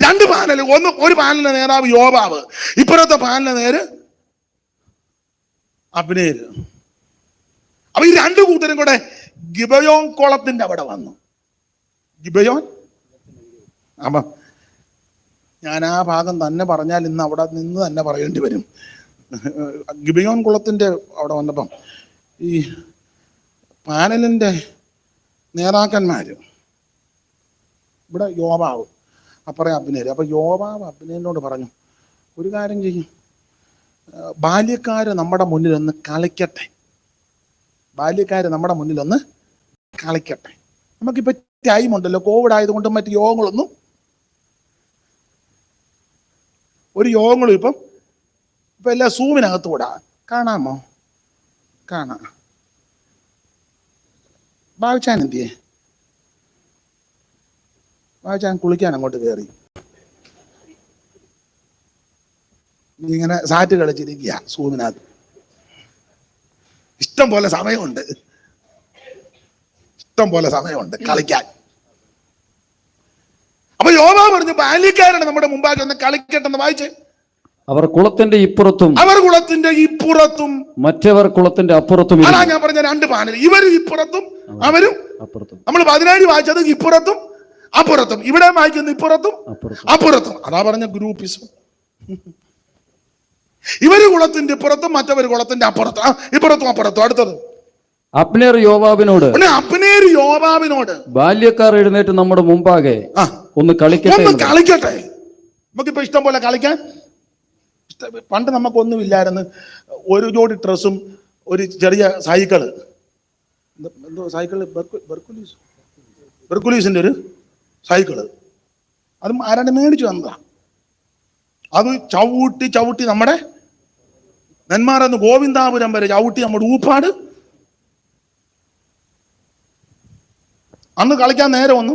രണ്ട് പാനൽ ഒന്ന് ഒരു പാനലിന്റെ നേതാവ് യോബാവ് ഇപ്പോഴത്തെ പാനലിന്റെ നേര് അഭിനേര്. അപ്പൊ ഈ രണ്ട് കൂട്ടരും കൂടെ ഗിബയോൻ കുളത്തിന്റെ അവിടെ വന്നു. ഗിബയോൻ അപ്പൊ ഞാൻ ആ ഭാഗം തന്നെ പറഞ്ഞാൽ ഇന്ന് അവിടെ നിന്ന് തന്നെ പറയേണ്ടി വരും. ഗിബയോൻ കുളത്തിന്റെ അവിടെ വന്നപ്പം ഈ പാനലിന്റെ നേതാക്കന്മാര് ഇവിടെ യോബാവ് അപ്പറേ അഭിനേര് അപ്പോൾ യോവാവ് അഭിനയനോട് പറഞ്ഞു ഒരു കാര്യം ചെയ്യും. ബാല്യക്കാർ നമ്മുടെ മുന്നിൽ ഒന്ന് കളിക്കട്ടെ. ബാല്യക്കാർ നമ്മുടെ മുന്നിൽ ഒന്ന് കളിക്കട്ടെ നമുക്കിപ്പോൾ ടൈം ഉണ്ടല്ലോ. കോവിഡ് ആയതുകൊണ്ട് മറ്റു യോഗങ്ങളൊന്നും ഒരു യോഗങ്ങളും ഇപ്പം ഇപ്പം എല്ലാം സൂമിനകത്ത് കൂടാ. കാണാമോ? കാണാം. ഭാവിച്ചാൻ എന്തിയേ? ബാബുച്ചാൻ കുളിക്കാൻ അങ്ങോട്ട് കയറി ഇങ്ങനെ സാറ്റ് കളിച്ചിരിക്കുക സൂമിനകത്ത്. ഇഷ്ടം പോലെ സമയമുണ്ട്. ഇഷ്ടം പോലെ സമയമുണ്ട് കളിക്കാൻ. അപ്പൊ യോബ പറഞ്ഞു ബാല്യക്കാരാണ് നമ്മുടെ മുമ്പാകെ ഒന്ന് കളിക്കട്ടെന്ന് വായിച്ച്. അവർ കുളത്തിന്റെ ഇപ്പുറത്തും അവർ കുളത്തിന്റെ ഇപ്പുറത്തും മറ്റവർ കുളത്തിന്റെ അപ്പുറത്തും അതാ ഞാൻ പറഞ്ഞ രണ്ട് പാനൽ ഇവരും ഇപ്പുറത്തും അവരും അപ്പുറത്തും. നമ്മൾ പതിനാല് വായിച്ചത് ഇപ്പുറത്തും അപ്പുറത്തും. ഇവിടെ വായിക്കുന്നു ഇപ്പുറത്തും. അപ്പുറത്തും. അതാ പറഞ്ഞ ഗ്രൂപ്പിസം. ഇവർ കുളത്തിന്റെ ഇപ്പുറത്തും മറ്റവര് കുളത്തിന്റെ അപ്പുറത്തും. ഇപ്പുറത്തും അപ്പുറത്തും. അടുത്തത്. അപ്നേർ യോവാബിനോട്. അപ്നേർ യോവാവിനോട് യോബാവിനോട് ബാല്യക്കാർ എഴുന്നേറ്റ് നമ്മുടെ മുമ്പാകെ ഒന്ന് കളിക്കട്ടെ ഒന്ന്. കളിക്കട്ടെ. നമുക്കിപ്പോ ഇഷ്ടം പോലെ കളിക്കാൻ? പണ്ട് നമുക്കൊന്നുമില്ലായിരുന്നു. ഒരു ജോഡി ഡ്രസ്സും ഒരു ചെറിയ സൈക്കിൾ. എന്ത്- സൈക്കിൾ? ബെർക്കു- ബെർക്കുലീസ്. ബെർക്കുലീസിന്റെ ഒരു സൈക്കിൾ. അതും ആരാണ്ട് മേടിച്ചു തന്നതാ. അത് ചവിട്ടി ചവിട്ടി നമ്മുടെ നെന്മാറന്ന് ഗോവിന്ദാപുരം വരെ ചവിട്ടി നമ്മുടെ ഊപ്പാട്. അന്ന് കളിക്കാൻ നേരം വന്നു.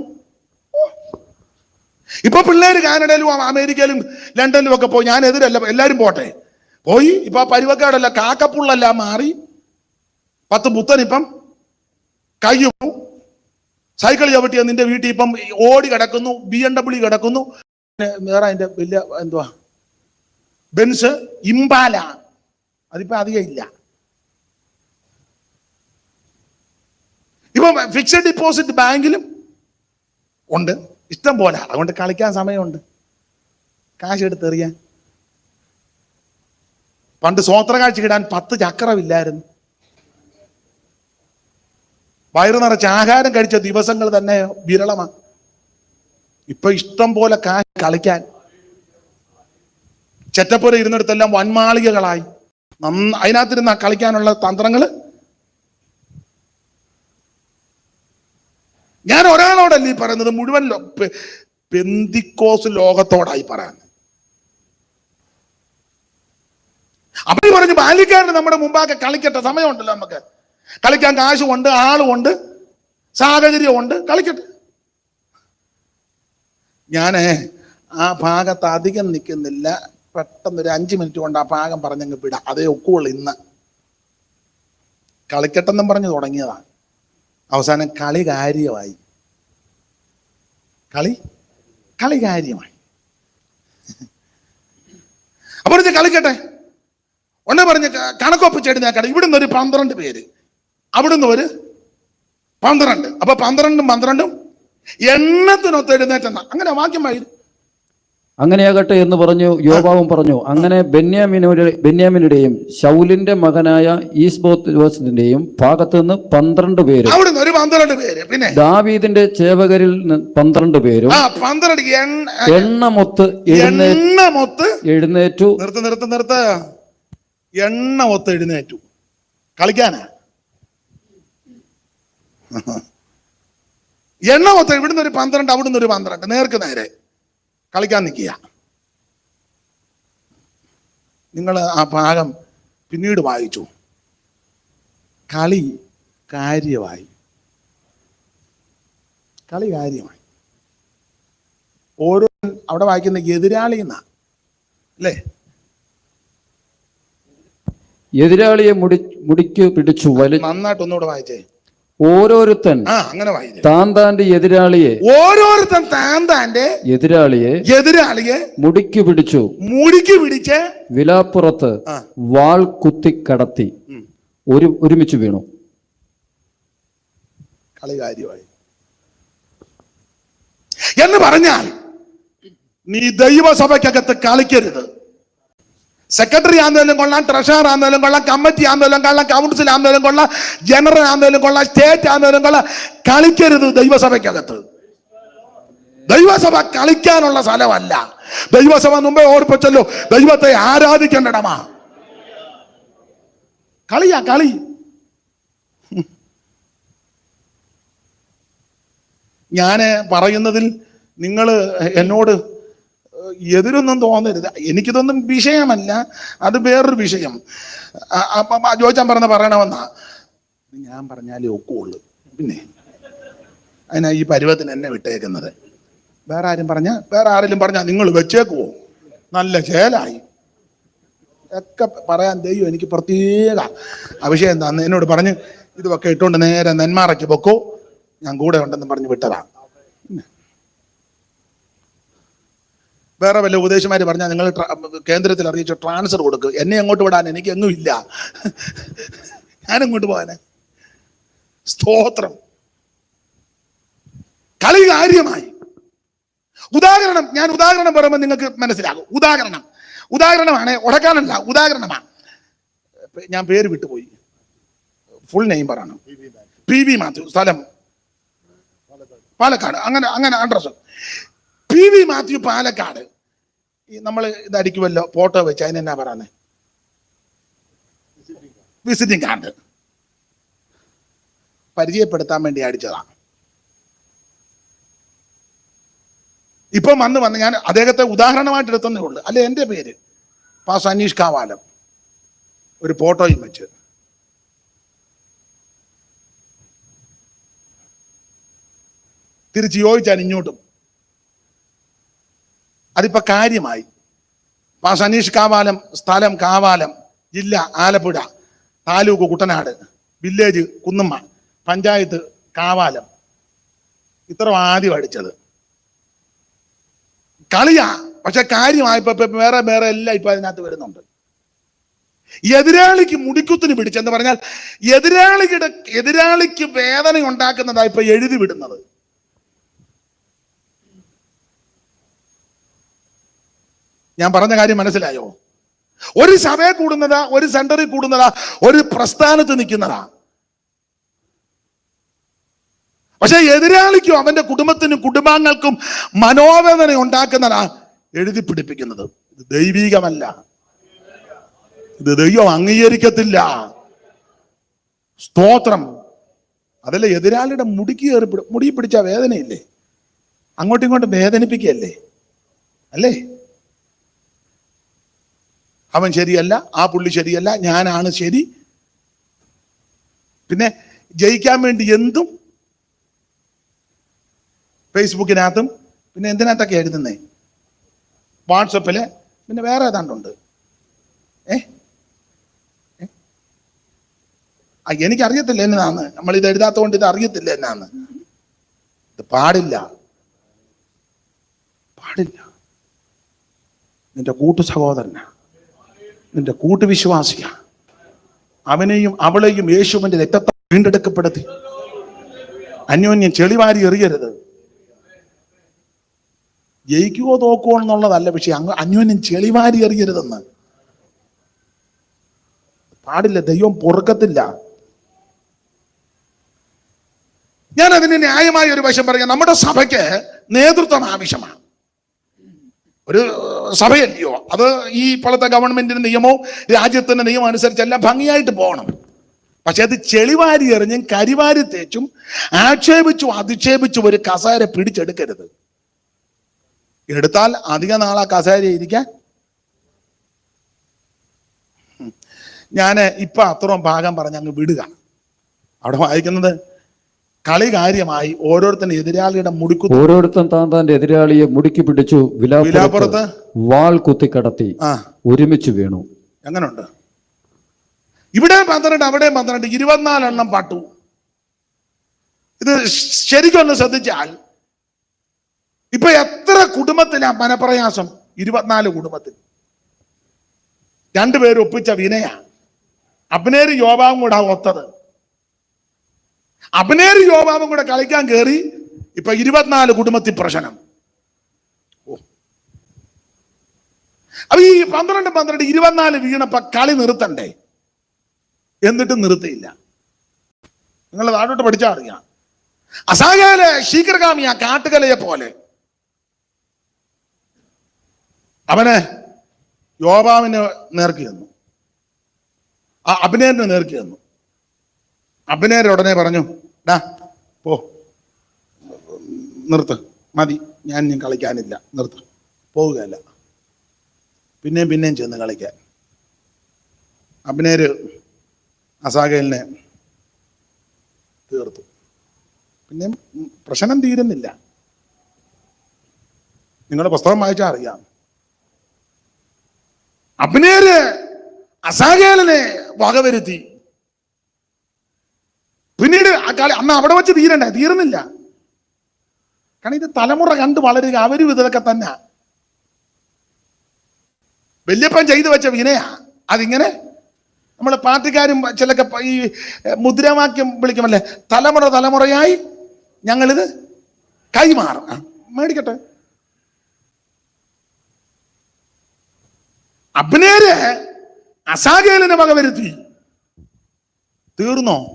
ഇപ്പൊ പിള്ളേര് കാനഡയിലും അമേരിക്കയിലും ലണ്ടനിലും ഒക്കെ പോയി. ഞാൻ എതിരല്ല എല്ലാരും പോട്ടെ. പോയി ഇപ്പൊ പരുവക്കാടല്ല കാക്കപ്പുള്ളല്ല മാറി. പത്ത് പുത്തൻ ഇപ്പം കയ്യും സൈക്കിൾ ചവിട്ടിയ നിന്റെ വീട്ടിൽ ഇപ്പം ഓടി കിടക്കുന്നു ബി എം ഡബ്ല്യു കിടക്കുന്നു. വേറെ അതിന്റെ വലിയ എന്തുവാ? Benz Impala. അതിപ്പോ അധികം ഇല്ല. ഇപ്പൊ ഫിക്സഡ് ഡിപ്പോസിറ്റ് ബാങ്കിലും ഉണ്ട്. ഇഷ്ടം പോലെ. അതുകൊണ്ട് കളിക്കാൻ സമയമുണ്ട്. കാശ് എടുത്തെറിയാൻ. പണ്ട് സ്വോത്ര കാഴ്ച കിടാൻ പത്ത് ചക്രമില്ലായിരുന്നു. വയറു നിറച്ച് ആഹാരം കഴിച്ച ദിവസങ്ങൾ തന്നെ വിരളമാണ്. ഇപ്പൊ ഇഷ്ടം പോലെ കാശ് കളിക്കാൻ. ചെറ്റപ്പുര ഇരുന്നിടത്തെല്ലാം വൻമാളികകളായി. അതിനകത്തിരുന്ന കളിക്കാനുള്ള തന്ത്രങ്ങൾ. ഞാൻ ഒരാളോടല്ല ഈ പറയുന്നത്? മുഴുവൻ പെന്തിക്കോസ് ലോകത്തോടായി പറയാൻ. അപ്പൊ പറഞ്ഞു ബാല്യക്കാരന് നമ്മുടെ മുമ്പാകെ കളിക്കട്ടെ സമയമുണ്ടല്ലോ നമുക്ക്. കളിക്കാൻ കാശുമുണ്ട് ആളുമുണ്ട് സാഹചര്യമുണ്ട് കളിക്കട്ടെ. ഞാൻ ആ ഭാഗത്ത് അധികം നിൽക്കുന്നില്ല. പെട്ടെന്ന് ഒരു അഞ്ച് മിനിറ്റ് കൊണ്ട് ആ ഭാഗം പറഞ്ഞങ്ങ് വിട. അതേ ഒക്കുള്ളൂ ഇന്ന്. കളിക്കട്ടെന്നും പറഞ്ഞു തുടങ്ങിയതാണ് അവസാനം കളി കാര്യമായി. കളി? കളി കാര്യമായി. അപ്പൊ പറഞ്ഞ് കളിക്കട്ടെ. ഒന്നെ പറഞ്ഞ് ക- കണക്കൊപ്പിച്ച് എഴുന്നേക്കട്ടെ ഇവിടുന്ന് ഒരു പന്ത്രണ്ട് പേര്. അവിടുന്ന് ഒരു പന്ത്രണ്ട്. അപ്പൊ പന്ത്രണ്ടും പന്ത്രണ്ടും എണ്ണത്തിനൊത്ത് എഴുന്നേറ്റെന്ന. അങ്ങനെ വാക്യമായി. അങ്ങനെയാകട്ടെ എന്ന് പറഞ്ഞു യോബാവും പറഞ്ഞു അങ്ങനെ ബെന്യാമിനുടെ ബെന്യാമിനുടെയും ശൗലിന്റെ മകനായ ഈസ്ബോത്തിന്റെയും ഭാഗത്ത് നിന്ന് പന്ത്രണ്ട് പേര് അവിടുന്ന് ഒരു പന്ത്രണ്ട് പേര്. പിന്നെ? ദാവീദിന്റെ ചേവകരിൽ നിന്ന് പന്ത്രണ്ട് പേരും പന്ത്രണ്ട് എണ്ണ എണ്ണമൊത്ത് എണ്ണ മൊത്ത് എഴുന്നേറ്റു. നിർത്ത് നിർത്ത് നിർത്ത്. എണ്ണമൊത്ത് എഴുന്നേറ്റു. കളിക്കാനാ? എണ്ണ മൊത്തം ഇവിടുന്ന് ഒരു പന്ത്രണ്ട് അവിടുന്ന് ഒരു പന്ത്രണ്ട്. നേർക്ക് നേരെ. കളിക്കാൻ നിൽക്കുക. നിങ്ങൾ ആ ഭാഗം പിന്നീട് വായിച്ചു. കളി കാര്യമായി. കളി കാര്യമായി. ഓരോ അവിടെ വായിക്കുന്ന എതിരാളി എന്നാ അല്ലേ? എതിരാളിയെ മുടി മുടിക്ക് പിടിച്ചു വലി നന്നായിട്ട് ഒന്നുകൂടെ വായിച്ചേ. ഓരോരുത്തൻ അങ്ങനെ താൻ താന്റെ എതിരാളിയെ ഓരോരുത്തൻ താൻ താന്റെ എതിരാളിയെ എതിരാളിയെ മുടിക്ക് പിടിച്ചു. മുടിക്ക് പിടിച്ച് വിലാപ്പുറത്ത് വാൾ കുത്തി കടത്തി. ഒരു ഒരുമിച്ച് വീണു. കളി കാര്യമായി എന്ന് പറഞ്ഞാൽ നീ ദൈവസഭയ്ക്കകത്ത് കളിക്കരുത്. സെക്രട്ടറി ആണെന്നാലും കൊള്ളാം ട്രഷറർ ആണെന്നാലും കൊള്ളാം കമ്മിറ്റി ആണെന്നാലും കൊള്ളാം കൗൺസിൽ ആണെന്നാലും കൊള്ളാം ജനറൽ ആണെന്നാലും കൊള്ളാം സ്റ്റേറ്റ് ആണെന്നാലും കൊള്ളാം. കളിക്കരുത് ദൈവസഭയ്ക്കകത്ത്. ദൈവസഭ കളിക്കാനുള്ള സ്ഥലമല്ല. ദൈവസഭ മുമ്പേ ഓർപ്പിച്ചല്ലോ ദൈവത്തെ ആരാധിക്കേണ്ടടമാ. കളിയാ കളി. ഞാൻ പറയുന്നതിൽ നിങ്ങൾ എന്നോട് എതിരൊന്നും തോന്നരുത്. എനിക്കിതൊന്നും വിഷയമല്ല. അത് വേറൊരു വിഷയം. ആ ജോയിച്ചാൻ പറഞ്ഞ പറയണമെന്നാ? ഞാൻ പറഞ്ഞാലേ ഒക്കുള്ളൂ. പിന്നെ? അതിനാ ഈ പരുവത്തിന് എന്നെ വിട്ടേക്കുന്നത്. വേറെ ആരും പറഞ്ഞ? വേറെ ആരെങ്കിലും പറഞ്ഞാൽ നിങ്ങൾ വെച്ചേക്കുവോ? നല്ല ചേലായി. ഒക്കെ പറയാൻ ദൈവം എനിക്ക് പ്രത്യേക അഭിഷേകം തന്നെ. എന്നോട് പറഞ്ഞ് ഇതൊക്കെ ഇട്ടുകൊണ്ട് നേരെ നെന്മാറയ്ക്ക് പൊക്കോ. ഞാൻ കൂടെ ഉണ്ടെന്ന് പറഞ്ഞ് വിട്ടതാ. വേറെ വല്ല ഉപദേശമാര് പറഞ്ഞാൽ നിങ്ങൾ കേന്ദ്രത്തിൽ അറിയിച്ച് ട്രാൻസ്ഫർ കൊടുക്കുക എന്നെ അങ്ങോട്ട് വിടാൻ എനിക്ക് എങ്ങും ഇല്ല. ഞാൻ അങ്ങോട്ട് പോകാന് സ്തോത്രം. കളി കാര്യമായി. ഉദാഹരണം ഞാൻ ഉദാഹരണം പറയുമ്പോൾ നിങ്ങൾക്ക് മനസ്സിലാകും. ഉദാഹരണം. ഉദാഹരണമാണ് ഉടക്കാനല്ല ഉദാഹരണമാണ്. ഞാൻ പേര് വിട്ടുപോയി ഫുൾ നെയിം പറയണം പി വി മാത്യു സ്ഥലം. പാലക്കാട്. അങ്ങനെ അങ്ങനെ address P V Mathew Palakkad. നമ്മൾ ഇതടിക്കുമല്ലോ ഫോട്ടോ വെച്ച്. അതിനെന്നാ പറയുന്നത് വിസിറ്റിംഗ് കാർഡ്. പരിചയപ്പെടുത്താൻ വേണ്ടി അടിച്ചതാണ് ഇപ്പം വന്ന് വന്ന് ഞാൻ അദ്ദേഹത്തെ ഉദാഹരണമായിട്ട് എടുത്തതേ ഉള്ളൂ. അല്ലെ എന്റെ പേര്? പാസ് അനീഷ് കാവാലം. ഒരു ഫോട്ടോയും വെച്ച്. തിരിച്ച് യോജിച്ചാൽ ഇങ്ങോട്ടും. അതിപ്പോ കാര്യമായി. ആ സനീഷ് കാവാലം സ്ഥലം കാവാലം ജില്ല ആലപ്പുഴ താലൂക്ക് കുട്ടനാട് വില്ലേജ് കുന്നമ്മ പഞ്ചായത്ത് കാവാലം. ഇത്ര ആദ്യം അടിച്ചത്. കളിയാ. പക്ഷെ കാര്യമായപ്പോ വേറെ വേറെ എല്ലാം ഇപ്പൊ അതിനകത്ത് വരുന്നുണ്ട്. എതിരാളിക്ക് മുടിക്കുത്തിന് പിടിച്ചെന്ന് പറഞ്ഞാൽ എതിരാളിയുടെ എതിരാളിക്ക് വേദന ഉണ്ടാക്കുന്നതായി ഇപ്പൊ എഴുതി വിടുന്നത്. ഞാൻ പറഞ്ഞ കാര്യം മനസ്സിലായോ? ഒരു സഭയെ കൂടുന്നതാ ഒരു സെന്ററിൽ കൂടുന്നതാ ഒരു പ്രസ്ഥാനത്ത് നിൽക്കുന്നതാ. പക്ഷെ എതിരാളിക്കും അവന്റെ കുടുംബത്തിനും കുടുംബാംഗങ്ങൾക്കും മനോവേദന ഉണ്ടാക്കുന്നതാ എഴുതി പിടിപ്പിക്കുന്നത്. ഇത് ദൈവീകമല്ല. ഇത് ദൈവം അംഗീകരിക്കത്തില്ല. സ്തോത്രം. അതല്ല എതിരാളിയുടെ മുടിക്ക് കയറി മുടി പിടിച്ച വേദനയില്ലേ? അങ്ങോട്ടും ഇങ്ങോട്ടും വേദനിപ്പിക്കുകയല്ലേ അല്ലേ? അവൻ ശരിയല്ല ആ പുള്ളി ശരിയല്ല ഞാനാണ് ശരി. പിന്നെ ജയിക്കാൻ വേണ്ടി എന്തും ഫേസ്ബുക്കിനകത്തും പിന്നെ എന്തിനകത്തൊക്കെ എഴുതുന്നേ? വാട്സപ്പിൽ പിന്നെ വേറെ ഏതാണ്ടുണ്ട്? ഏ? ആ, എനിക്കറിയത്തില്ല എന്നാന്ന്. നമ്മൾ ഇത് എഴുതാത്ത കൊണ്ട് ഇത് അറിയത്തില്ല എന്നാന്ന്. ഇത് പാടില്ല. പാടില്ല. നിന്റെ കൂട്ടു സഹോദരനാ. നിന്റെ കൂട്ടുവിശ്വാസിയാണ് അവനെയും അവളെയും യേശുവിന്റെ രക്തത്തെ വീണ്ടെടുക്കപ്പെടുത്തി. അന്യോന്യം ചെളിവാരി എറിയരുത്. ജയിക്കുവോ തോക്കുവോ എന്നുള്ളതല്ല പക്ഷെ അങ്ങ് അന്യോന്യം ചെളിവാരി എറിയരുതെന്ന്. പാടില്ല ദൈവം പൊറുക്കത്തില്ല. ഞാൻ അതിന് ന്യായമായ ഒരു വശം പറയാം. നമ്മുടെ സഭയ്ക്ക് നേതൃത്വം ആവശ്യമാണ്. ഒരു സഭയല്ലയോ? അത് ഈ ഇപ്പോഴത്തെ ഗവൺമെന്റിന്റെ നിയമവും രാജ്യത്തിന്റെ നിയമം അനുസരിച്ചെല്ലാം ഭംഗിയായിട്ട് പോകണം. പക്ഷെ അത് ചെളിവാരി എറിഞ്ഞും കരിവാരി തേച്ചും ആക്ഷേപിച്ചും അധിക്ഷേപിച്ചും ഒരു കസേര പിടിച്ചെടുക്കരുത്. എടുത്താൽ അധിക നാളാ കസേര ഇരിക്കാൻ? ഞാൻ ഇപ്പൊ അത്രയും ഭാഗം പറഞ്ഞ് അങ്ങ് വിടുക. അവിടെ വായിക്കുന്നത് കളി കാര്യമായി ഓരോരുത്തരും എതിരാളിയുടെ മുടിക്കു ഓരോരുത്തൻ താൻ തന്റെ എതിരാളിയെ മുടുക്കി പിടിച്ചു വിലാപ്പുറത്ത് വിലാപ്പുറത്ത് വാൾ കുത്തി കടത്തി ഒരുമിച്ച് വീണു. എങ്ങനുണ്ട്? ഇവിടെ പന്ത്രണ്ട് അവിടെ പന്ത്രണ്ട് ഇരുപത്തിനാലെണ്ണം പാട്ടു. ഇത് ശരിക്കൊന്ന് ശ്രദ്ധിച്ചാൽ ഇപ്പൊ എത്ര കുടുംബത്തിലാ മനപ്രയാസം? ഇരുപത്തിനാല് കുടുംബത്തിൽ. രണ്ടുപേരും ഒപ്പിച്ച വിനയ. അബ്നേര് യോബാവും കൂടെ ഒത്തത്. അബ്നേര് യോബാബും കൂടെ കളിക്കാൻ കയറി ഇപ്പൊ ഇരുപത്തിനാല് കുടുംബത്തിൽ പ്രശ്നം. അപ്പൊ ഈ പന്ത്രണ്ട് പന്ത്രണ്ട് ഇരുപത്തിനാല് വീണപ്പോ കളി നിർത്തണ്ടേ? എന്നിട്ടും നിർത്തിയില്ല. നിങ്ങൾ താഴോട്ട് പഠിച്ചാൽ അറിയാം. അസാഗാലെ ശീഘ്രഗാമി ആ കാട്ടുകലയെ പോലെ. അവനെ യോബാവിന് നേർക്ക് ചെന്നു. ആ അഭിനയന് നേർക്ക് ചെന്നു. അഭിനയർ ഉടനെ പറഞ്ഞു ഡാ പോ. നിർത്ത്. മതി. ഞാൻ ഇനി കളിക്കാനില്ല. നിർത്ത്. പോവുകയല്ല. പിന്നെയും പിന്നെയും ചെന്ന് കളിക്കാൻ. അഭിനയര് അസാഗലിനെ തീർത്തു. പിന്നെ പ്രശ്നം തീരുന്നില്ല. നിങ്ങളുടെ പുസ്തകം വായിച്ചാൽ അറിയാം. അഭിനേര് അസാഗേലിനെ വകവരുത്തി. പിന്നീട് അന്ന് അവിടെ വെച്ച് തീരണ്ടേ? തീർന്നില്ല. കാരണം ഇത് തലമുറ കണ്ട് വളരുക അവരും ഇതൊക്കെ തന്നെ. വല്യപ്പൻ ചെയ്തു വെച്ച വിനയാ. അതിങ്ങനെ നമ്മൾ പാർട്ടിക്കാരും ചിലൊക്കെ ഈ മുദ്രാവാക്യം വിളിക്കുമല്ലേ? തലമുറ തലമുറയായി ഞങ്ങളിത് കൈമാറും. മേടിക്കട്ടെ. അബ്നേര് വക വകവരുത്തി. തീർന്നോ?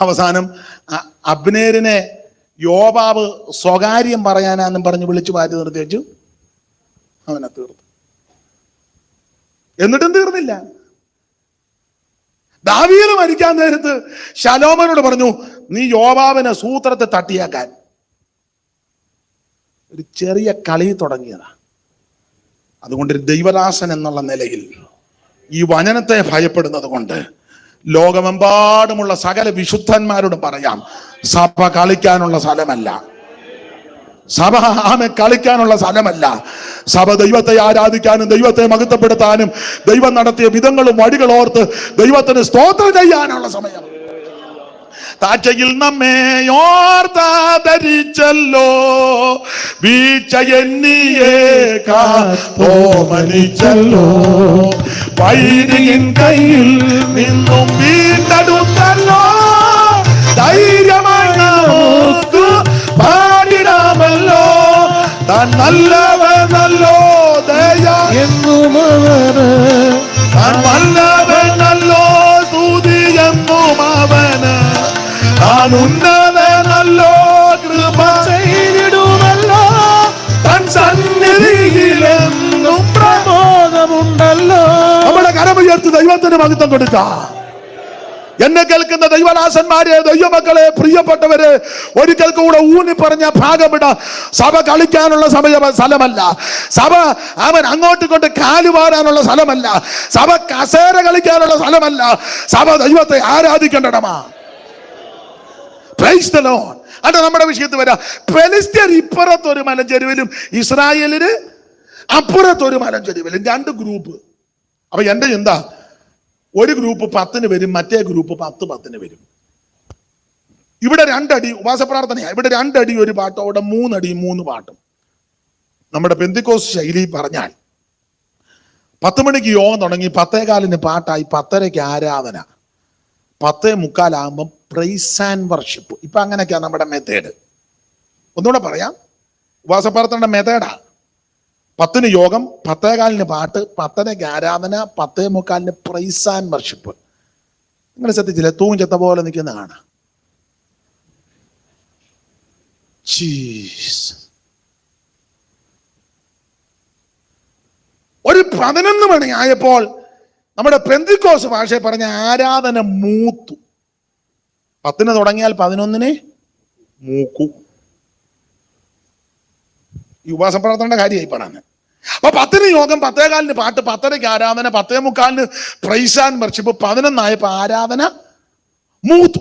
അവസാനം അബ്നേരിനെ യോബാവ് സ്വകാര്യം പറയാനാന്നും പറഞ്ഞ് വിളിച്ചു മാറ്റി നിർദ്ദേശിച്ചു അവനെ തീർത്തു. എന്നിട്ടും തീർന്നില്ല. ദാവീദ് മരിക്കാൻ നേരത്ത് ശലോമനോട് പറഞ്ഞു നീ യോബാവിനെ സൂത്രത്തെ തട്ടിയാക്കാൻ. ഒരു ചെറിയ കളി തുടങ്ങിയതാ. അതുകൊണ്ട് ഒരു ദൈവദാസൻ എന്നുള്ള നിലയിൽ ഈ വചനത്തെ ഭയപ്പെടുന്നത് കൊണ്ട് ലോകമെമ്പാടുമുള്ള സകല വിശുദ്ധന്മാരോട് പറയാം സഭ കളിക്കാനുള്ള സ്ഥലമല്ല. സഭ ആമെ കളിക്കാനുള്ള സ്ഥലമല്ല. സഭ ദൈവത്തെ ആരാധിക്കാനും ദൈവത്തെ മഹത്വപ്പെടുത്താനും ദൈവം നടത്തിയ വിധങ്ങളും വഴികൾ ഓർത്ത് ദൈവത്തിന് സ്തോത്രം ചെയ്യാനുള്ള സമയം. താച്ചയിൽ നമ്മെ ഓർത്താതരിച്ചല്ലോ വീഴ്ച എന്നിയെ കാത്തോമനിച്ചല്ലോ. വൈദികൻ കയ്യിൽ നിന്നും വീണ്ടെടുത്തല്ലോ. ധൈര്യമായി നമുക്ക് പാടിടാമല്ലോ. താൻ നല്ലവനല്ലോ ദയ. എന്നും അവന് താൻ നല്ലവനല്ലോ സ്തുതി എന്നും അവന്. താൻ ഉന്നതനല്ലോ കൃപ കരമുയർത്ത് ദൈവത്തിന് മഹത്വം കൊടുക്ക എന്നെ കേൾക്കുന്ന ദൈവദാസന്മാരെ ദൈവമക്കളെ പ്രിയപ്പെട്ടവര് ഒരിക്കൽ കൂടെ ഊന്നി പറഞ്ഞ ഭാഗമിട. സഭ കളിക്കാനുള്ള സമയ സ്ഥലമല്ല. സഭ അവൻ അങ്ങോട്ട് കൊണ്ട് കാലുവാരാനുള്ള സ്ഥലമല്ല. സഭ കസേര കളിക്കാനുള്ള സ്ഥലമല്ല. സഭ ദൈവത്തെ ആരാധിക്കേണ്ടടമാ. പ്രൈസ്. അത് നമ്മുടെ വിഷയത്തിൽ വരാം. ഫെലിസ്തീൻ ഇപ്പുറത്തൊരു മലഞ്ചെരുവിലും ഇസ്രായേലിന് അപ്പുറത്തൊരു മലഞ്ചെരുവിലും രണ്ട് ഗ്രൂപ്പ് അപ്പൊ എന്റെ ചിന്ത ഒരു ഗ്രൂപ്പ് പത്തിന് വരും മറ്റേ ഗ്രൂപ്പ് പത്ത് പത്തിന് വരും. ഇവിടെ രണ്ടടി ഉപവാസപ്രാർത്ഥനയാ ഇവിടെ രണ്ടടി ഒരു പാട്ടും അവിടെ മൂന്നടി മൂന്ന് പാട്ടും. നമ്മുടെ പെന്തിക്കോസ് ശൈലി പറഞ്ഞാൽ പത്ത് മണിക്ക് യോഗം തുടങ്ങി പത്തേകാലിന് പാട്ടായി പത്തരയ്ക്ക് ആരാധന. പത്തേ മുക്കാലാകുമ്പം പ്രൈസ് ആൻഡ് വർഷിപ്പ് ഇപ്പൊ അങ്ങനെയൊക്കെയാണ് നമ്മുടെ മെത്തേഡ് ഒന്നുകൂടെ പറയാം. ഉപാസപ്രാർത്ഥനയുടെ മെത്തേഡാ പത്തിന് യോഗം പത്തേകാലിന് പാട്ട് പത്തരയ്ക്ക് ആരാധന പത്തേ മുക്കാലിന് പ്രൈസ് ആൻഡ് വർഷിപ്പ് നിങ്ങൾ ശ്രദ്ധിച്ചില്ലേ? തൂങ്ങി ചത്ത പോലെ നിൽക്കുന്ന കാണാം. ഒരു പതിനൊന്ന് മണി ആയപ്പോൾ നമ്മുടെ പെന്തിക്കോസ് ഭാഷ പറഞ്ഞ ആരാധന മൂത്തു. പത്തിന് തുടങ്ങിയാൽ പതിനൊന്നിന് മൂക്കു. ഈ ഉപവാസ പ്രാർത്ഥനയുടെ കാര്യമായി പറയാൻ അപ്പൊ പത്തിന് യോഗം പത്തേകാലിന് പാട്ട് പത്തരയ്ക്ക് ആരാധന പത്തേ മുക്കാലിന് പ്രൈസ് ആൻഡ് വർഷിപ്പ് പതിനൊന്നായപ്പോ ആരാധന മൂത്തു.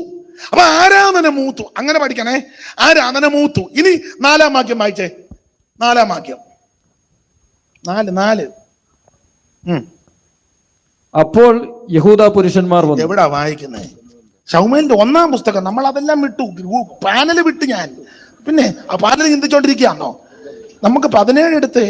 അപ്പൊ ആരാധന മൂത്തു. അങ്ങനെ പഠിക്കണേ. ആരാധന മൂത്തു. ഇനി നാലാം വാക്യം വായിച്ചേ. നാലാം വാക്യം. നാല് നാല്. അപ്പോൾ യഹൂദ പുരുഷന്മാർ വന്നു. എവിടാ വായിക്കുന്നേ? ഷൗമേലിന്റെ ഒന്നാം പുസ്തകം. നമ്മൾ അതെല്ലാം വിട്ടു പാനൽ വിട്ട് ഞാൻ. പിന്നെ ആ പാനൽ ചിന്തിച്ചോണ്ടിരിക്കുകയാണോ? നമുക്ക് പതിനേഴ് എടുത്തേ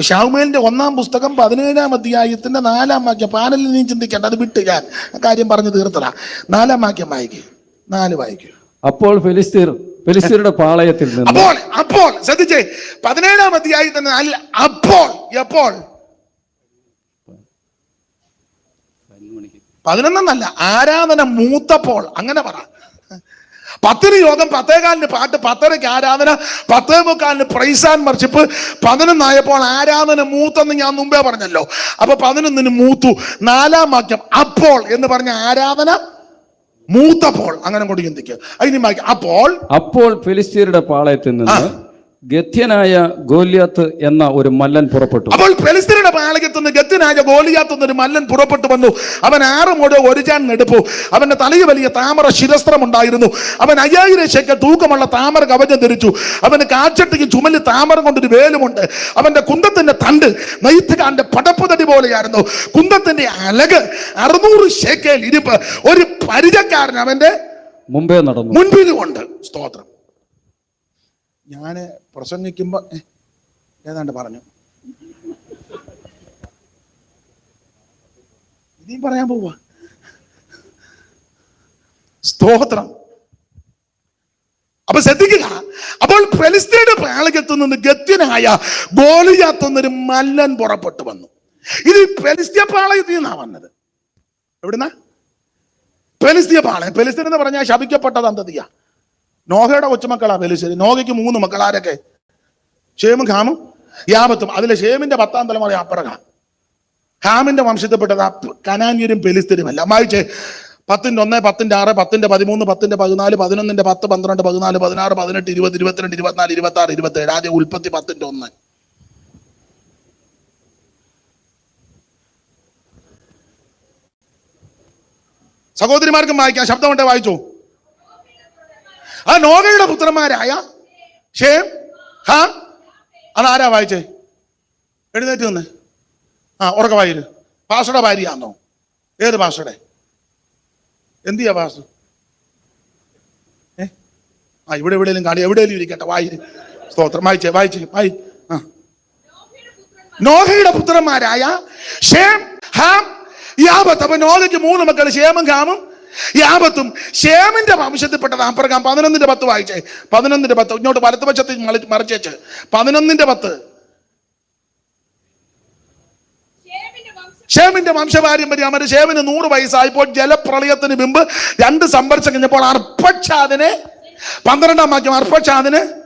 ഷാഹുമേലിന്റെ ഒന്നാം പുസ്തകം പതിനേഴാം അധ്യായത്തിന്റെ നാലാം വാക്യം. പാനലിൽ നീ ചിന്തിക്കേണ്ട അത് വിട്ട് ഞാൻ കാര്യം പറഞ്ഞു തീർത്തടാ നാലാം വാക്യം വായിക്കുക നാല് വായിക്കുക അപ്പോൾ ഫെലിസ്തീർ ഫെലിസ്തീരുടെ പാളയത്തിൽ നിന്ന് അപ്പോൾ അപ്പോൾ ശ്രദ്ധിച്ചേ. പതിനേഴാം അധ്യായത്തിന് അല്ല അപ്പോൾ എപ്പോൾ? പതിനൊന്നെന്നല്ല ആരാധന മൂത്തപ്പോൾ. അങ്ങനെ പറ. പത്തിന് യോഗം പത്തേകാലിന് പാട്ട് പത്തരയ്ക്ക് ആരാധന പത്തേ മുക്കാലിന് പ്രൈസാൻ മർച്ചിപ്പ് പതിനൊന്നായപ്പോൾ ആരാധന മൂത്തെന്ന് ഞാൻ മുമ്പേ പറഞ്ഞല്ലോ. അപ്പൊ പതിനൊന്നിന് മൂത്തു. നാലാം വാക്യം അപ്പോൾ എന്ന് പറഞ്ഞ ആരാധന? മൂത്തപ്പോൾ. അങ്ങനെ കൊണ്ട് ചിന്തിക്കുക അതിന് അപ്പോൾ. അപ്പോൾ ഫിലിസ്തീനയുടെ പാളയത്തിൽ നിന്ന് ഗത്യനായ ഗോലിയാത്ത് എന്ന ഒരു മല്ലൻ പുറപ്പെട്ടു. അപ്പോൾ ഫെലിസ്തീനയുടെ പാളയത്തുനിന്ന് ഗത്യനായ ഗോലിയാത്ത് എന്നൊരു മല്ലൻ പുറപ്പെട്ടു വന്നു. അവൻ ആറ് മുഴ ഒരു ചാൻ നെടുപ്പു അവന്റെ തലയിൽ വലിയ താമര ശിരസ്ത്രം ഉണ്ടായിരുന്നു അവൻ അയ്യായിരം ശേഖ തൂക്കമുള്ള താമര കവചം ധരിച്ചു. അവന് കാച്ചട്ടിക്ക് ചുമൽ താമര കൊണ്ടൊരു വേലുമുണ്ട്. അവന്റെ കുന്തത്തിന്റെ തണ്ട് നെയ്ത്തുകാന്റെ പടപ്പുതടി പോലെയായിരുന്നു. കുന്തത്തിന്റെ അലക് അറുന്നൂറ് ശേഖയിൽ ഇരിപ്പ്. ഒരു പരിചക്കാരൻ അവന്റെ മുമ്പേ നടന്നു. മുൻപിലുമുണ്ട്. സ്തോത്രം. ഞാൻ പ്രസംഗിക്കുമ്പോൾ ഏതാണ്ട് പറഞ്ഞു. ഇനിയും പറയാൻ പോവാ. സ്തോത്രം. അപ്പൊ ശ്രദ്ധിക്കുക. അപ്പോൾ ഫെലിസ്തീനയുടെ പാളകത്തു നിന്ന് ഗത്യനായ ഗോലിയാത്തുന്നൊരു മല്ലൻ പുറപ്പെട്ടു വന്നു. ഇത് ഫെലിസ്തീയ പാളയത്തിൽ നിന്നാ വന്നത്. എവിടുന്ന? ഫെലിസ്തീയ പാളയം ഫെലിസ്തീൻ എന്ന് പറഞ്ഞാൽ ശപിക്കപ്പെട്ടത് അന്തതിയാ. നോഹയുടെ കൊച്ചുമക്കളാ ഫെലിസ്തീൻ നോഹയ്ക്ക് മൂന്ന് മക്കളാരൊക്കെ ഷേമും ഖാമും? യാമത്തും അതിലെ ഷേമിന്റെ പത്താം തലമുറ അപ്പറക. ഹാമിന്റെ വംശത്തിൽപ്പെട്ടത് കനാന്യരും പെലിസ്തരുമല്ല. വായിച്ചേ പത്തിന്റെ ഒന്ന് പത്തിന്റെ ആറ് പത്തിന്റെ പതിമൂന്ന് പത്തിന്റെ പതിനാല് പതിനൊന്നിന്റെ പത്ത് പന്ത്രണ്ട് പതിനാല് പതിനാറ് പതിനെട്ട് ഇരുപത് ഇരുപത്തിരണ്ട് ഇരുപത്തിനാല് ഇരുപത്തി ആറ് ഇരുപത്തി ഏഴ് ആദ്യം ഉൽപ്പത്തി പത്തിന്റെ ഒന്ന്. സഹോദരിമാർക്കും വായിക്കാം. ശബ്ദമുണ്ടെ വായിച്ചു? ആ നോഗയുടെ പുത്രന്മാരായ ഷേം ഹാ. അതാരാ വായിച്ചേ? എഴുന്നേറ്റ് നിന്ന്. ആ ഉറക്ക വായിരു. പാസ്റ്ററുടെ ഭാര്യയാന്നോ? ഏത് പാസ്റ്ററുടെ എന്ത് ചെയ്യാ ഏ? ആ ഇവിടെ എവിടെയെങ്കിലും കാണി എവിടെയെങ്കിലും ഇരിക്കട്ടെ വായിര്. സ്തോത്രം. വായിച്ചേ വായിച്ചേ വായി. ആ. നോഹയുടെ പുത്രന്മാരായ ഷേം ഹാം യാബത്ത്. അപ്പൊ നോഹയ്ക്ക് മൂന്ന് മക്കൾ ക്ഷേമം ഹാമും. യാബത്തും ഷേമിന്റെ വംശത്തിൽപ്പെട്ടത് അപ്പുറക്കാം പതിനൊന്നിന്റെ പത്ത് വായിച്ചേ. പതിനൊന്നിന്റെ പത്ത്. ഇങ്ങോട്ട് വലത്തുപക്ഷത്ത് മറി- മറിച്ചേച്ച്. പതിനൊന്നിന്റെ പത്ത്. ഷേമിന്റെ വംശം ഷേമിന്റെ വംശപാരമ്പര്യം അവർ ഷേമിന് നൂറ് വയസ്സായപ്പോൾ ജലപ്രളയത്തിന് മുമ്പ് രണ്ട് സംഭരിച്ചു കഴിഞ്ഞപ്പോൾ അർപ്പക്ഷാദിനെ പന്ത്രണ്ടാം വാക്യം അർപ്പക്ഷാദിന്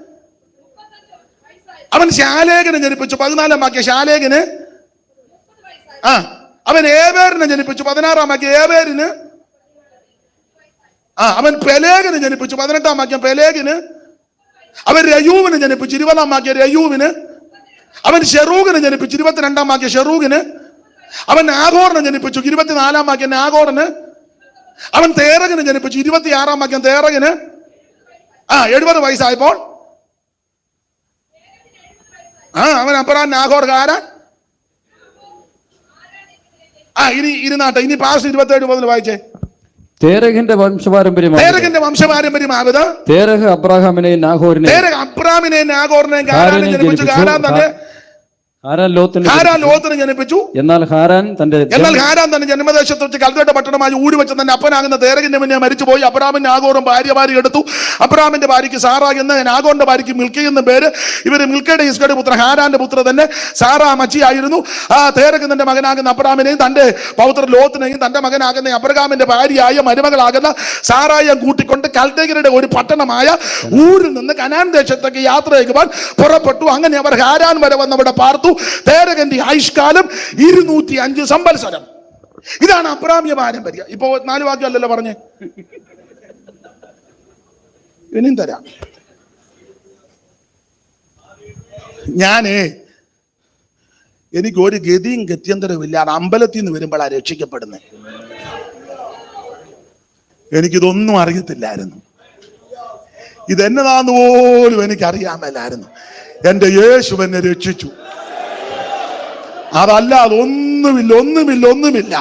അവൻ ശാലേഖനെ ജനിപ്പിച്ചു. പതിനാലാം വാക്യം ശാലേഖന് ആ അവൻ ഏവേറിനെ ജനിപ്പിച്ചു. പതിനാറാം വാക്യം ഏബേരിന് ആ അവൻ പെലേഗിന് ജനിപ്പിച്ചു. പതിനെട്ടാം വാക്യം പെലേഗിന്. അവൻ രയൂവിന് ജനിപ്പിച്ചു. ഇരുപതാം വാക്യം രയൂവിന്. അവൻ ഷെറൂഖിന് ജനിപ്പിച്ചു. ഇരുപത്തിരണ്ടാം വാക്യം ഷെറൂഖിന് അവൻ നാഗോറിനെ ജനിപ്പിച്ചു. ഇരുപത്തിനാലാം വാക്യം നാഗോറിന്. അവൻ തേറകിന് ജനിപ്പിച്ചു. ഇരുപത്തിയാറാം വാക്യം തേറകിന് ആ എഴുപത് വയസ്സായപ്പോൾ. ആ അവൻ അപ്പറാൻ നാഗോർ കാരൻ. ആ ഇനി ഇരുന്നാട്ടെ. ഇനി പാസ് ഇരുപത്തേഴ് മുതൽ വായിച്ചേ. തേരഹിന്റെ വംശപാരമ്പര്യമാണ് തേരകിന്റെ വംശപാരമ്പര്യമാവത് തേരഹ് അബ്രാഹാമിനെയും തേരക് അബ്രാമിനെയും നാഗോറിനെയും കാരാനെ ജനിപ്പിച്ചു. കാരാൻ തന്നെ ഹാരാൻ ലോത്തിന് ഹാരാൻ ലോത്തിന് ജനിപ്പിച്ചു. എന്നാൽ ഹാരാൻ തന്റെ എന്നാൽ ഹാരാൻ തന്നെ ജന്മദേശത്ത് വെച്ച് കൽതയുടെ പട്ടണമായി ഊടി വെച്ച് തന്നെ അപ്പനാകുന്ന തേരകിന്റെ മുന്നേ മരിച്ചുപോയി. അബ്രാമിന്റെ ഭാര്യ ഭാര്യമാരി എടുത്തു. അബ്രാമിന്റെ ഭാര്യയ്ക്ക് സാറ എന്ന് ആഗോറിന്റെ ഭാര്യയ്ക്ക് മിൽക്കി എന്ന പേര്. ഇവർ മിൽക്കയുടെ ഇസ്കയുടെ പുത്ര ഹാരാന്റെ പുത്ര തന്നെ സാറ മച്ചിയായിരുന്നു ആ തേരകിന്റെ മകനാകുന്ന അബ്രാമിനെയും തന്റെ പൗത്ര ലോത്തിനെയും തന്റെ മകനാകുന്ന അബ്രഹാമിന്റെ ഭാര്യയായ മരുമകളാകുന്ന സാറായ കൂട്ടിക്കൊണ്ട് കൽത്തേകരുടെ ഒരു പട്ടണമായ ഊരിൽ നിന്ന് കനാൻ ദേശത്തേക്ക് യാത്ര ചെയ്യുവാൻ പുറപ്പെട്ടു. അങ്ങനെ അവർ ഹാരാൻ വരെ വന്നവിടെ പാർത്തു. തേരകന്റെ ആയുഷ്കാലം ഇരുന്നൂറ്റി അഞ്ച് സംവത്സരം. ഇതാണ് അപ്രാമ്യ പാരമ്പര്യം. ഇപ്പൊ നാല് വാക്യം അല്ലല്ലോ പറഞ്ഞേ? ഇനിയും തരാം. ഞാനേ എനിക്ക് ഒരു ഗതിയും ഗത്യന്തരവും അമ്പലത്തിൽ നിന്ന് വരുമ്പോഴാണ് രക്ഷിക്കപ്പെടുന്നത് എനിക്കിതൊന്നും അറിയത്തില്ലായിരുന്നു. ഇതെന്നതാന്ന് പോലും എനിക്കറിയാമല്ലായിരുന്നു. എന്റെ യേശു എന്നെ രക്ഷിച്ചു. അതല്ലാതെ ഒന്നുമില്ല ഒന്നുമില്ല ഒന്നുമില്ല.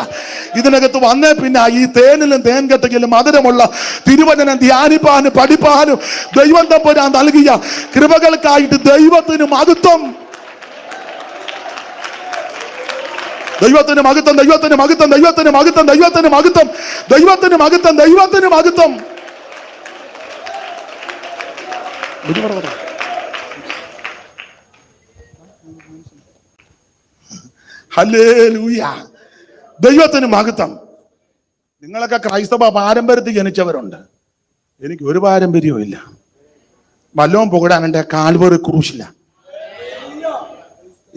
ഇതിനകത്ത് വന്നേ പിന്നെ ഈ തേനിലും തേൻ കെട്ടകിലും മധുരമുള്ള തിരുവചനം ധ്യാനിപ്പാനും പഠിപ്പാനും ദൈവം തമ്പുരാൻ നൽകിയ കൃപകൾക്കായിട്ട് ദൈവത്തിന് മഹത്വം. ദൈവത്തിന് മഹത്വം ദൈവത്തിന് മഹത്വം ദൈവത്തിന് മഹത്വം ദൈവത്തിന് മഹത്വം ദൈവത്തിന് മഹത്വം ദൈവത്തിന് മഹത്വം. ഹല്ലേലൂയ. ദൈവത്തിന് മഹത്വം. നിങ്ങളൊക്കെ ക്രൈസ്തവ പാരമ്പര്യത്തിൽ ജനിച്ചവരുണ്ട്. എനിക്ക് ഒരു പാരമ്പര്യവും ഇല്ല. വല്ലവും പുകടാൻ കാൽവറി ക്രൂശില്ല.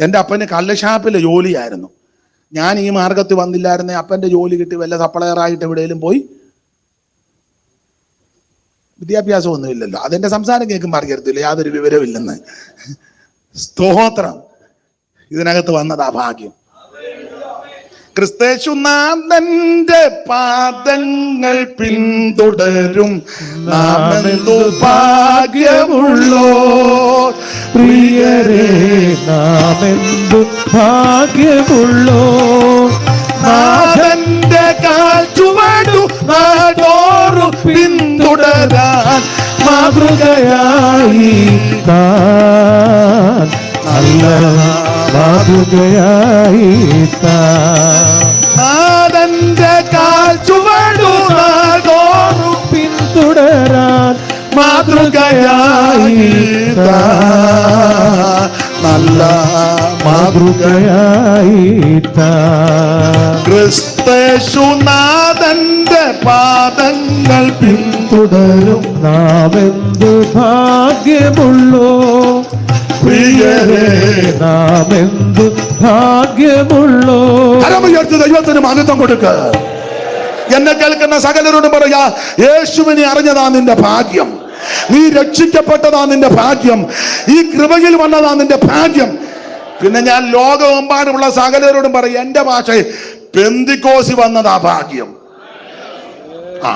എന്റെ അപ്പന് കള്ളഷാപ്പിലെ ജോലിയായിരുന്നു. ഞാൻ ഈ മാർഗത്തിൽ വന്നില്ലായിരുന്നെ. അപ്പന്റെ ജോലി കിട്ടി വല്ല സപ്ലയറായിട്ട് എവിടെയെങ്കിലും പോയി. വിദ്യാഭ്യാസമൊന്നും ഇല്ലല്ലോ. അതെന്റെ സംസാരം കേൾക്കുമ്പോൾ അറിയത്തില്ല. യാതൊരു വിവരവും ഇല്ലെന്ന്. സ്തോത്രം. ഇതിനകത്ത് വന്നതാ ഭാഗ്യം. ക്രിസ്തേശുനാഥന്റെ പാദങ്ങൾ പിന്തുടരും. നാമെന്തു ഭാഗ്യമുള്ളോ പ്രിയരെ നാമെന്തു ഭാഗ്യമുള്ളോ നാഥന്റെ കാറ്റുവടു നാടോറു പിന്തുടരാൻ മാതൃകയായി നല്ല മാതൃകയായി താൻ നാഥന്റെ കാൽച്ചുവടു നാടോറു പിന്തുടരാൻ മാതൃകയായി നല്ല മാതൃകയായി ക്രിസ്തേശുനാഥന്റെ പാദങ്ങൾ പിന്തുടരും. നാമെന്ത് ഭാഗ്യമുള്ളോ? പ്രിയരേ ഭാഗ്യമുള്ളോ? കരമുയർത്തി ദൈവത്തിന് മഹത്വം കൊടുക്ക. എന്നെ കേൾക്കുന്ന സകലരോടും പറയാ യേശുവിനെ അറിഞ്ഞതാ നിന്റെ ഭാഗ്യം. നീ രക്ഷിക്കപ്പെട്ടതാ നിന്റെ ഭാഗ്യം. ഈ കൃപയിൽ വന്നതാ നിന്റെ ഭാഗ്യം. പിന്നെ ഞാൻ ലോകമെമ്പാടുമുള്ള സകലരോടും പറയും എന്റെ ഭാഷ പെന്തിക്കോസി വന്നതാ ഭാഗ്യം. ആ.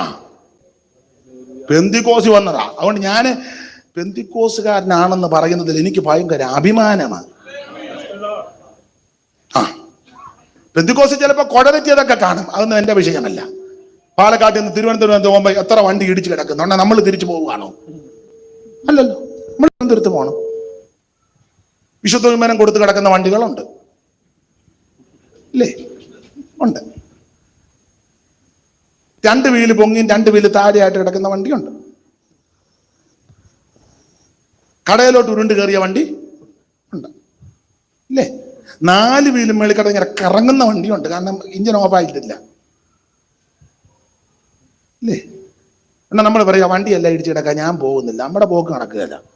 പെന്തിക്കോസി വന്നതാ. അതുകൊണ്ട് ഞാൻ പെന്തിക്കോസുകാരനാണെന്ന് പറയുന്നതിൽ എനിക്ക് ഭയങ്കര അഭിമാനമാണ്. ആ. പെന്തിക്കോസ് ചിലപ്പോൾ കുഴവെറ്റിയതൊക്കെ കാണും. അതൊന്നും എന്റെ വിഷയമല്ല. പാലക്കാട്ടിൽ നിന്ന് തിരുവനന്തപുരം പോകുമ്പോൾ എത്ര വണ്ടി ഇടിച്ചു കിടക്കുന്നുണ്ട് നമ്മൾ തിരിച്ചു പോവുകയാണോ? അല്ലല്ലോ. നമ്മൾ തിരുവനന്തപുരത്ത് പോകണം വിശുദ്ധ വിമാനം കൊടുത്ത് കിടക്കുന്ന വണ്ടികളുണ്ട്. ഇല്ലേ? ഉണ്ട്. രണ്ട് വീൽ പൊങ്ങിയും രണ്ട് വീൽ താഴെയായിട്ട് കിടക്കുന്ന വണ്ടിയുണ്ട്. കടയിലോട്ട് ഉരുണ്ട് കയറിയ വണ്ടി ഉണ്ട്. ഇല്ലേ? നാല് വീലും മേളിൽ കിടന്ന് ഇങ്ങനെ കറങ്ങുന്ന വണ്ടിയുണ്ട്. കാരണം ഇഞ്ചിൻ ഓഫ് ആയിട്ടില്ല. ഇല്ലേ? എന്നാ നമ്മൾ പറയാ വണ്ടിയല്ല ഇടിച്ച് കിടക്കാൻ ഞാൻ പോകുന്നില്ല. നമ്മുടെ പോക്ക് നടക്കുകയല്ല.